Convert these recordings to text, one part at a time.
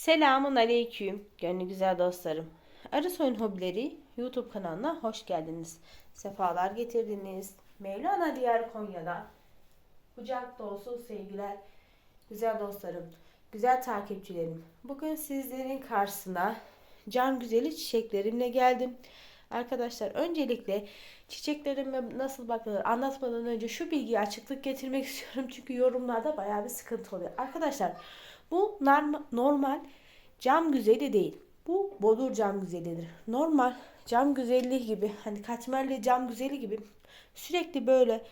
Selamun aleyküm gönlü güzel dostlarım. Arısoyun Hobileri YouTube kanalına hoş geldiniz. Sefalar getirdiniz. Mevlana Diyar Konya'da kucak dolusu sevgiler güzel dostlarım, güzel takipçilerim. Bugün sizlerin karşısına can güzeli çiçeklerimle geldim. Arkadaşlar öncelikle çiçeklerime nasıl bakılır anlatmadan önce şu bilgiye açıklık getirmek istiyorum. Çünkü yorumlarda bayağı bir sıkıntı oluyor. Arkadaşlar bu norm- normal cam güzeli değil. Bu bodur cam güzelidir. Normal cam güzelliği gibi hani katmerli cam güzeli gibi sürekli böyle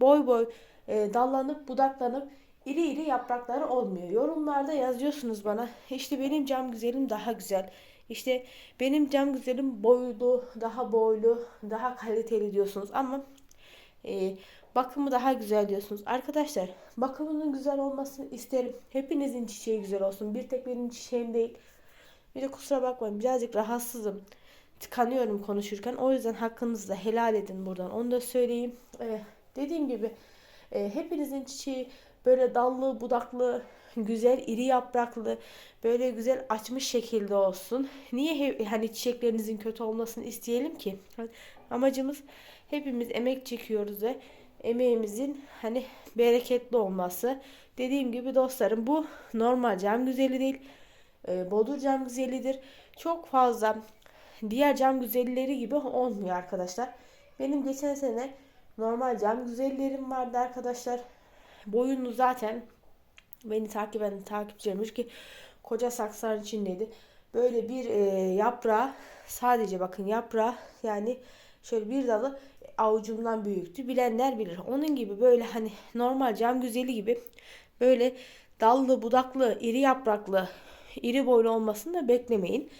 boy boy e, dallanıp budaklanıp iri iri yaprakları olmuyor. Yorumlarda yazıyorsunuz bana işte benim cam güzelim daha güzel. İşte benim cam güzelim boylu, daha boylu, daha kaliteli diyorsunuz ama e, bakımı daha güzel diyorsunuz. Arkadaşlar bakımının güzel olmasını isterim. Hepinizin çiçeği güzel olsun. Bir tek benim çiçeğim değil. Bir de kusura bakmayın birazcık rahatsızım. Tıkanıyorum konuşurken. O yüzden hakkınızı da helal edin buradan. Onu da söyleyeyim. Ee, dediğim gibi e, hepinizin çiçeği böyle dallı, budaklı, güzel, iri yapraklı, böyle güzel açmış şekilde olsun. Niye he- hani çiçeklerinizin kötü olmasını isteyelim ki? Amacımız hepimiz emek çekiyoruz ve emeğimizin hani bereketli olması. Dediğim gibi dostlarım bu normal cam güzeli değil. E, bodur cam güzelidir. Çok fazla diğer cam güzelleri gibi olmuyor arkadaşlar. Benim geçen sene normal cam güzellerim vardı arkadaşlar. Boyunu zaten beni takip eden takipçilerim ki koca saksıların içindeydi. Böyle bir e, yaprağı sadece bakın yaprağı yani şöyle bir dalı avucumdan büyüktü. Bilenler bilir. Onun gibi böyle hani normal cam güzeli gibi böyle dallı budaklı iri yapraklı iri boylu olmasını da beklemeyin.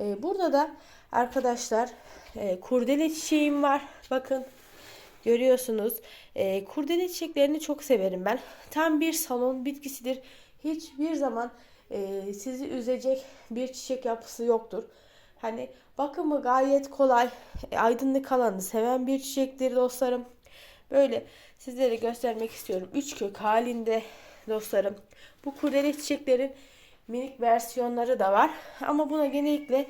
E, burada da arkadaşlar e, kurdele çiçeğim var. Bakın Görüyorsunuz. E, kurdele çiçeklerini çok severim ben. Tam bir salon bitkisidir. Hiçbir zaman e, sizi üzecek bir çiçek yapısı yoktur. Hani bakımı gayet kolay. E, aydınlık alanı seven bir çiçektir dostlarım. Böyle sizlere göstermek istiyorum. Üç kök halinde dostlarım. Bu kurdele çiçeklerin minik versiyonları da var. Ama buna genellikle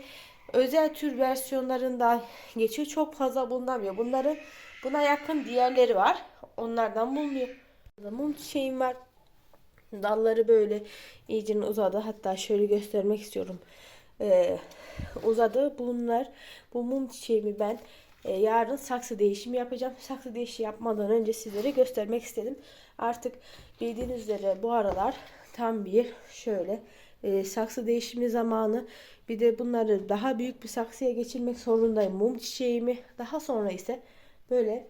özel tür versiyonlarından geçiyor. Çok fazla bulunamıyor. Bunları buna yakın diğerleri var. Onlardan. Burada Mum çiçeğim var. Dalları böyle iyice uzadı. Hatta şöyle göstermek istiyorum. Ee, uzadı. Bunlar bu mum çiçeğimi ben e, yarın saksı değişimi yapacağım. Saksı değişimi yapmadan önce sizlere göstermek istedim. Artık bildiğiniz üzere bu aralar tam bir şöyle e, saksı değişimi zamanı. Bir de bunları daha büyük bir saksıya geçirmek zorundayım. Mum çiçeğimi. Daha sonra ise böyle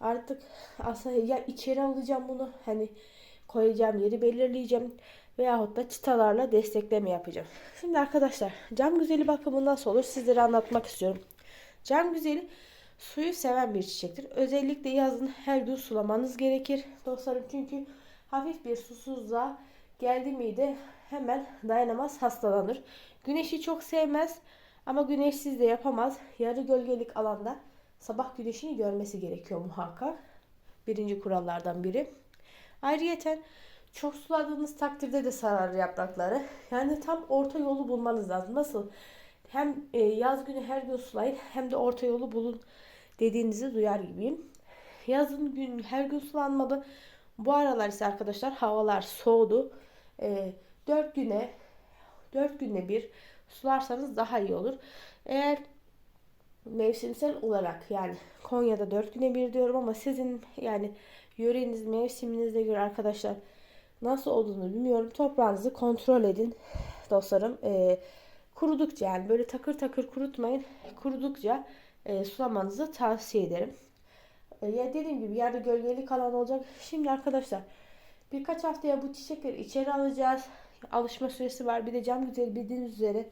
artık aslında ya içeri alacağım bunu hani koyacağım yeri belirleyeceğim veyahut da çıtalarla destekleme yapacağım. Şimdi arkadaşlar cam güzeli bakımı nasıl olur sizlere anlatmak istiyorum. Cam güzeli suyu seven bir çiçektir. Özellikle yazın her gün sulamanız gerekir dostlarım çünkü hafif bir susuzluğa geldi miydi hemen dayanamaz hastalanır. Güneşi çok sevmez ama güneşsiz de yapamaz. Yarı gölgelik alanda sabah güneşini görmesi gerekiyor muhakkak. Birinci kurallardan biri. Ayrıyeten çok suladığınız takdirde de sararır yaprakları. Yani tam orta yolu bulmanız lazım. Nasıl? Hem e, yaz günü her gün sulayın hem de orta yolu bulun dediğinizi duyar gibiyim. Yazın gün her gün sulanmalı. Bu aralar ise arkadaşlar havalar soğudu. E, 4 güne 4 günde bir sularsanız daha iyi olur. Eğer mevsimsel olarak yani Konya'da 4 güne bir diyorum ama sizin yani yöreniz mevsiminize göre arkadaşlar nasıl olduğunu bilmiyorum. Toprağınızı kontrol edin dostlarım. E, kurudukça yani böyle takır takır kurutmayın. Kurudukça e, sulamanızı tavsiye ederim. E, ya dediğim gibi yerde gölgelik alan olacak. Şimdi arkadaşlar birkaç haftaya bu çiçekleri içeri alacağız. Alışma süresi var. Bir de cam güzeli bildiğiniz üzere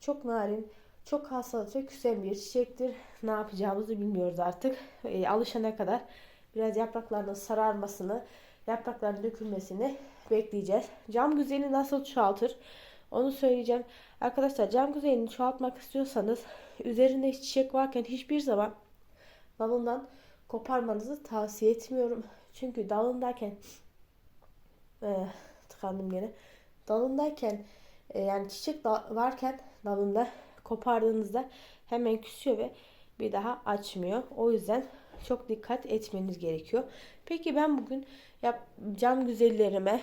çok narin, çok hassas ve küsen bir çiçektir. Ne yapacağımızı bilmiyoruz artık. E, alışana kadar biraz yapraklarının sararmasını, yaprakların dökülmesini bekleyeceğiz. Cam güzeli nasıl çoğaltır? Onu söyleyeceğim. Arkadaşlar cam güzelini çoğaltmak istiyorsanız üzerinde çiçek varken hiçbir zaman dalından koparmanızı tavsiye etmiyorum. Çünkü dalındayken e, tıkandım gene. Dalındayken e, yani çiçek da varken dalında kopardığınızda hemen küsüyor ve bir daha açmıyor. O yüzden çok dikkat etmeniz gerekiyor. Peki ben bugün yap, cam güzellerime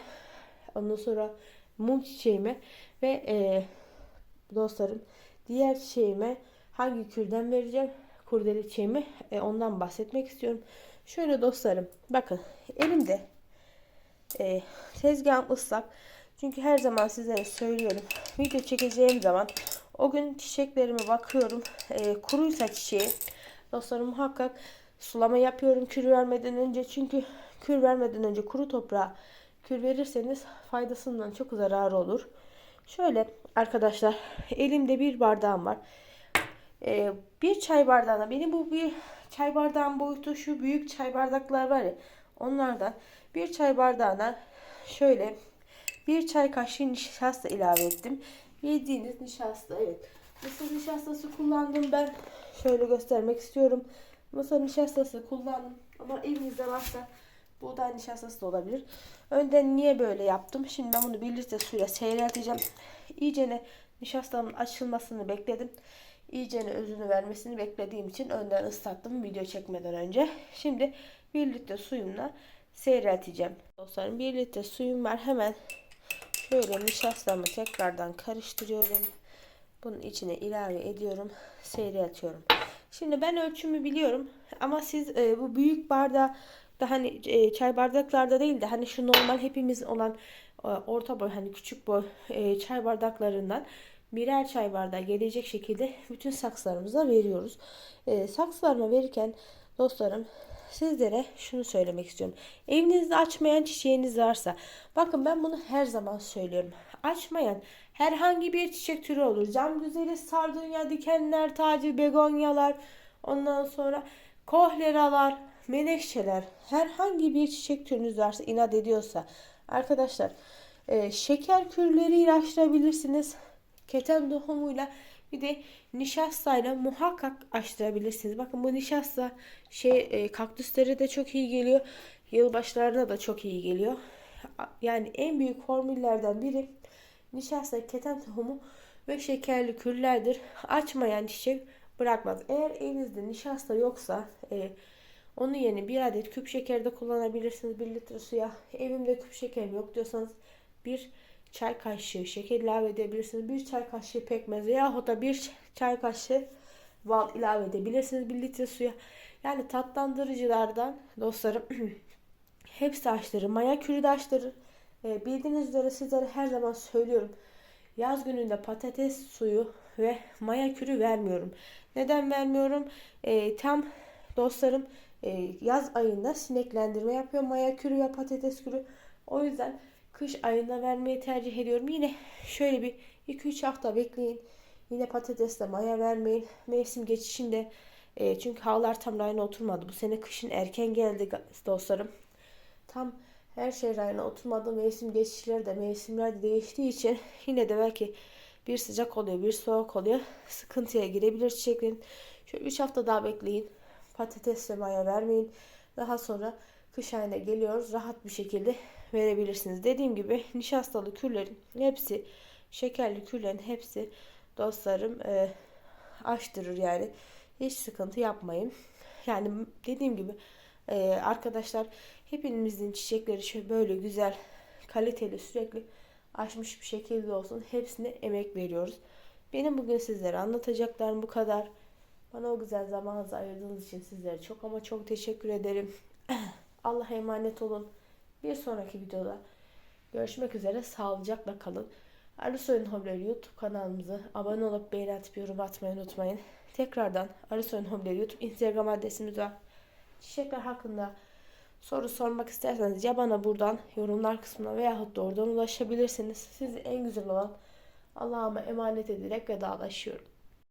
ondan sonra mum çiçeğime ve e, dostlarım diğer çiçeğime hangi kürden vereceğim? Kurdele çiçeğimi e, ondan bahsetmek istiyorum. Şöyle dostlarım bakın elimde e, tezgahım ıslak. Çünkü her zaman sizlere söylüyorum. Video çekeceğim zaman o gün çiçeklerime bakıyorum. E, kuruysa çiçeği dostlarım muhakkak sulama yapıyorum kür vermeden önce. Çünkü kür vermeden önce kuru toprağa kür verirseniz faydasından çok zararı olur. Şöyle arkadaşlar elimde bir bardağım var. Ee, bir çay bardağına benim bu bir çay bardağın boyutu şu büyük çay bardaklar var ya onlardan bir çay bardağına şöyle bir çay kaşığı nişasta ilave ettim. Yediğiniz nişasta evet. Mısır nişastası kullandım ben. Şöyle göstermek istiyorum. Mısır nişastası kullandım. Ama evinizde varsa buğday nişastası da olabilir. Önden niye böyle yaptım? Şimdi ben bunu bir litre suyla seyrelteceğim. İyicene nişastanın açılmasını bekledim. İyicene özünü vermesini beklediğim için önden ıslattım video çekmeden önce. Şimdi bir litre suyumla seyrelteceğim. Dostlarım bir litre suyum var. Hemen şöyle nişastamı tekrardan karıştırıyorum. Bunun içine ilave ediyorum. Seyreltiyorum. Şimdi ben ölçümü biliyorum. Ama siz e, bu büyük bardağı da hani e, çay bardaklarda değil de hani şu normal hepimiz olan e, orta boy hani küçük boy e, çay bardaklarından birer çay bardağı gelecek şekilde bütün saksılarımıza veriyoruz. E, saksılarıma verirken dostlarım sizlere şunu söylemek istiyorum. Evinizde açmayan çiçeğiniz varsa bakın ben bunu her zaman söylüyorum. Açmayan herhangi bir çiçek türü olur. Cam güzeli, sardunya, dikenler, tacı, begonyalar, ondan sonra kohleralar, menekşeler, herhangi bir çiçek türünüz varsa inat ediyorsa arkadaşlar e, şeker kürleriyle açtırabilirsiniz. Keten tohumuyla bir de nişastayla muhakkak açtırabilirsiniz. Bakın bu nişasta şey e, kaktüslere de çok iyi geliyor. Yılbaşlarına da çok iyi geliyor. Yani en büyük formüllerden biri nişasta, keten tohumu ve şekerli kürlerdir. Açmayan çiçek bırakmaz. Eğer elinizde nişasta yoksa e, onun yerine bir adet küp şeker de kullanabilirsiniz. Bir litre suya evimde küp şekerim yok diyorsanız bir çay kaşığı şeker ilave edebilirsiniz. Bir çay kaşığı pekmez veyahut da bir çay kaşığı bal ilave edebilirsiniz. Bir litre suya. Yani tatlandırıcılardan dostlarım hepsi açtırır. Maya kürü de açtırır. E, bildiğiniz üzere sizlere her zaman söylüyorum. Yaz gününde patates suyu ve maya kürü vermiyorum. Neden vermiyorum? E, tam dostlarım e, yaz ayında sineklendirme yapıyor. Maya kürü ve patates kürü. O yüzden kış ayında vermeyi tercih ediyorum. Yine şöyle bir 2-3 hafta bekleyin. Yine patatesle maya vermeyin. Mevsim geçişinde e, çünkü havalar tam rayına oturmadı. Bu sene kışın erken geldi dostlarım. Tam her şey rayına oturmadı. Mevsim geçişleri de mevsimler de değiştiği için yine de belki bir sıcak oluyor, bir soğuk oluyor. Sıkıntıya girebilir çiçeklerin. Şöyle 3 hafta daha bekleyin. Patatesle maya vermeyin. Daha sonra kış ayına geliyoruz. Rahat bir şekilde verebilirsiniz. Dediğim gibi nişastalı kürlerin hepsi, şekerli kürlerin hepsi dostlarım e, açtırır yani. Hiç sıkıntı yapmayın. Yani dediğim gibi e, arkadaşlar hepimizin çiçekleri şöyle böyle güzel, kaliteli, sürekli açmış bir şekilde olsun. Hepsine emek veriyoruz. Benim bugün sizlere anlatacaklarım bu kadar. Bana o güzel zamanınızı ayırdığınız için sizlere çok ama çok teşekkür ederim. Allah'a emanet olun. Bir sonraki videoda görüşmek üzere. Sağlıcakla kalın. Arı Soyun Hobileri YouTube kanalımıza abone olup beğeni atıp yorum atmayı unutmayın. Tekrardan Arı Soyun Hobileri YouTube Instagram adresimiz var. Çiçekler hakkında soru sormak isterseniz ya bana buradan yorumlar kısmına veyahut da oradan ulaşabilirsiniz. Sizi en güzel olan Allah'ıma emanet ederek vedalaşıyorum.